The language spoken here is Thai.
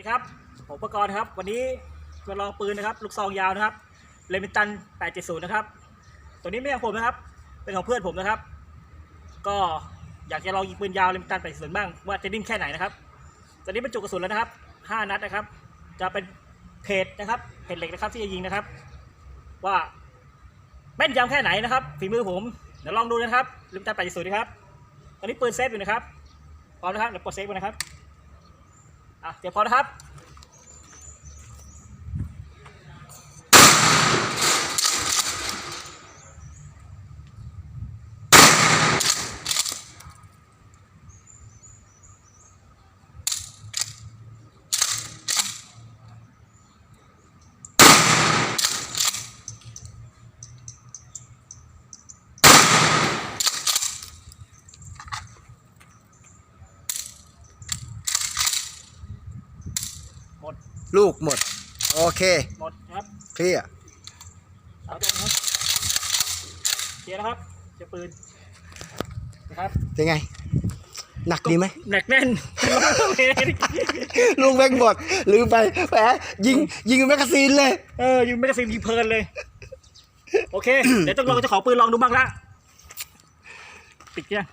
ดีครับผมประกรณ์ครับ วันนี้มาลองปืนนะครับ ลูกซองยาวนะครับเลมิตัน 870 นะครับ ตัวนี้ไม่ใช่ของผมนะครับ เป็นของเพื่อนผมนะครับ ก็อยากจะลองยิงปืนยาวเลมิตัน 870 บ้างว่าจะนิ่มแค่ไหนนะครับ ตอนนี้บรรจุกระสุนแล้วนะครับ 5 นัดนะครับ จะเป็นเพจนะครับเพจเหล็กนะครับที่จะยิงนะครับ ว่าแม่นยำแค่ไหนนะครับฝีมือผมเดี๋ยวลองดูนะครับเลมิตัน 870 นะครับ ตอนนี้ปืนเซฟอยู่นะครับพร้อมนะครับเดี๋ยวกดเซฟกันนะครับ อะเดี๋ยวพร้อมนะครับ ลูกหมด โอเค หมดนะครับเคลียร์สาวดงครับเคลียร์นะครับเจะปืนนะครับเป็นไง หนักดีไหม หนักแน่น ลูกแบงหมด ลืมไปแหมยิงยิงแมกกาซีนเลย เออยิงไม่กระซิมยิงเพลินเลย โอเค เดี๋ยวต้องลองเจะขอปืนลองดูบ้างละ ปิดยัง